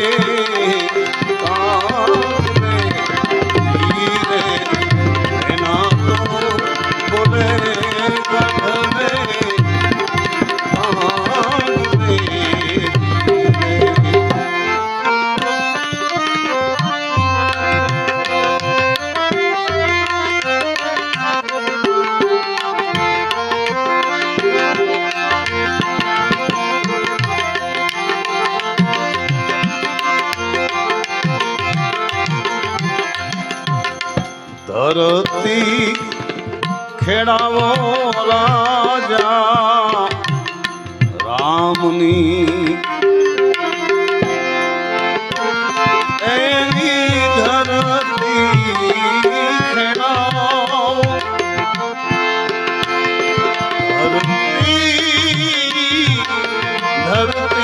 রে ધરતી ખેડાવો રાજા રામની એની ધરતી ખેડાવો. ધરતી ધરતી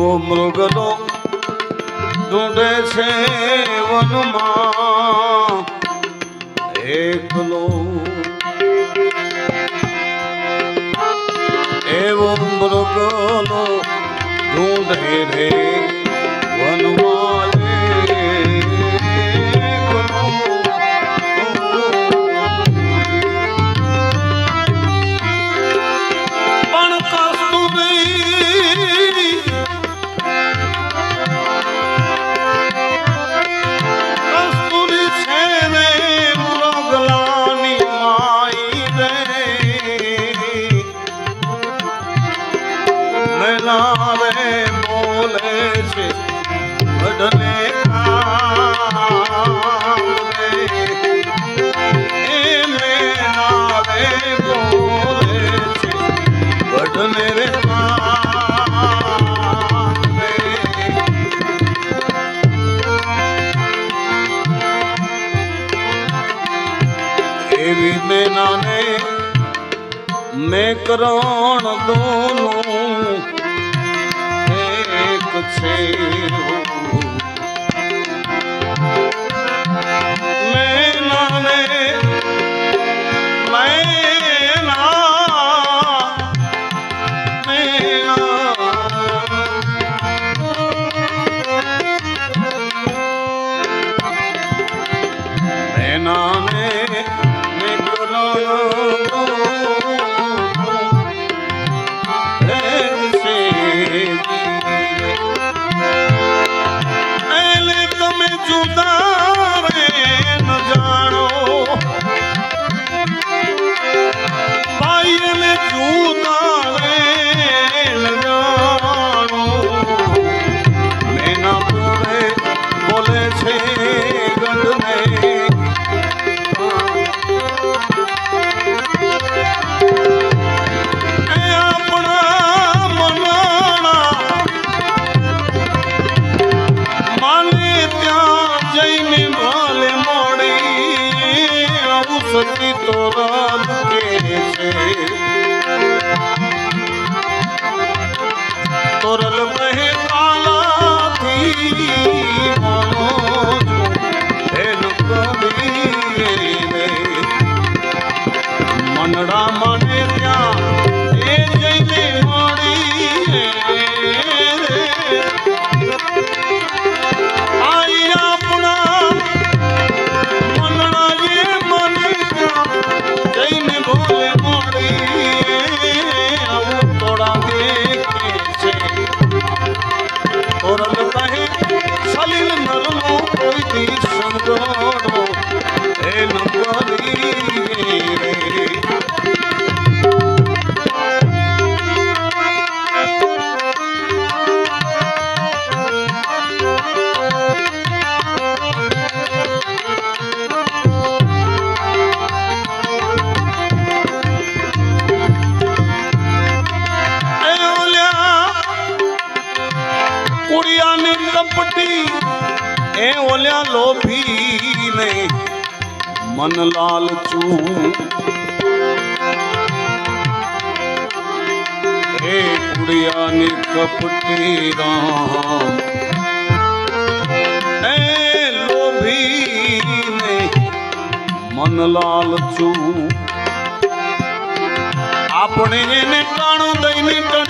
એવો મૃગલો ઢૂંઢે છે વનમાં. એકલો એવો મૃગલો ઢૂંઢે રે વનમાં. કરણ દોનું એક છે. મન લાલ છું. હે કુડિયાને કપટી રામ. હે લોભીને મન લાલ છું. આપણે એને ટાણું દઈને ટાણ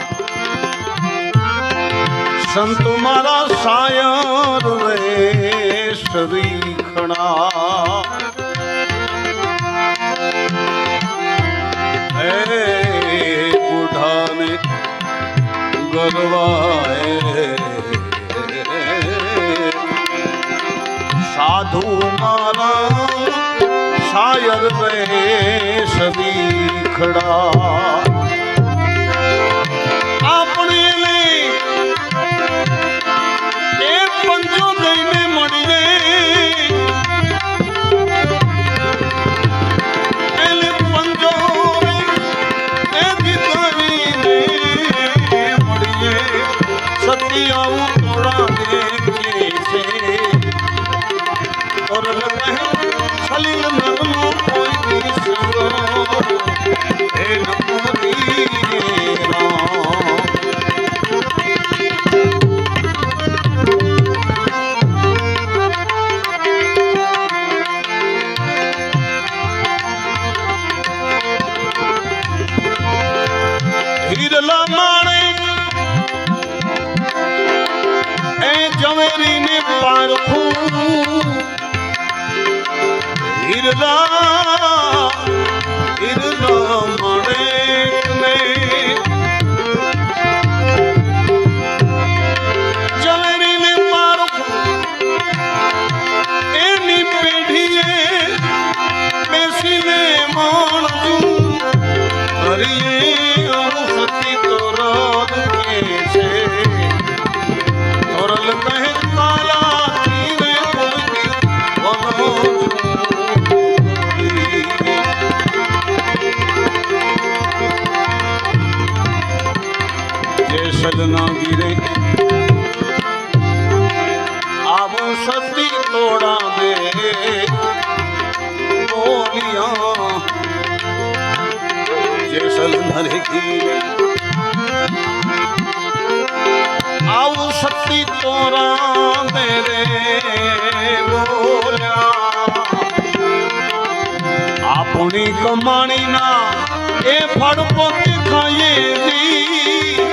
સંત મારા સાયર રે શ્રી ખણા બુઢાને ગરવાય સાધુ મારા સાયર રે સદી ખડા અસલ નરકી આવું શક્તિ તો રામ રે બોલ્યા આપણી કમાણીના એ ફળ પોતે ખાઈએ જી